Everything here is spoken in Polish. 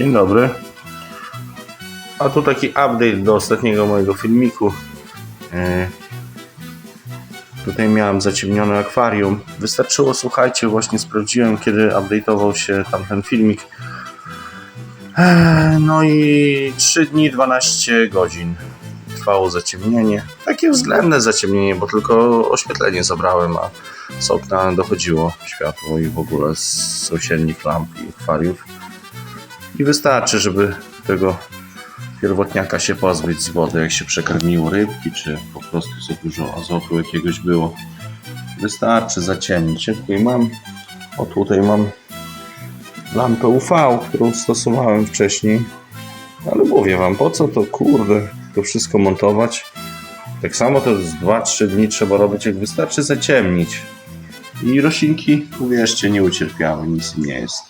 Dzień dobry. A tu taki update do ostatniego mojego filmiku. Yy, Tutaj miałem zaciemnione akwarium. Wystarczyło, słuchajcie, właśnie sprawdziłem, kiedy update'ował się tamten filmik. Eee, No i 3 dni, 12 godzin trwało zaciemnienie. Takie względne zaciemnienie, bo tylko oświetlenie zabrałem, a z okna dochodziło światło i w ogóle z sąsiednich lamp i akwariów. I wystarczy, żeby tego pierwotniaka się pozbyć z wody, jak się przekarmiło rybki, czy po prostu za dużo azotu jakiegoś było. Wystarczy zaciemnić. Ja tutaj mam, o tutaj mam lampę UV, którą stosowałem wcześniej. Ale mówię wam, po co to kurde, to wszystko montować? Tak samo to z 2-3 dni trzeba robić, jak wystarczy zaciemnić. I roślinki, uwierzcie, nie ucierpiały, nic im nie jest.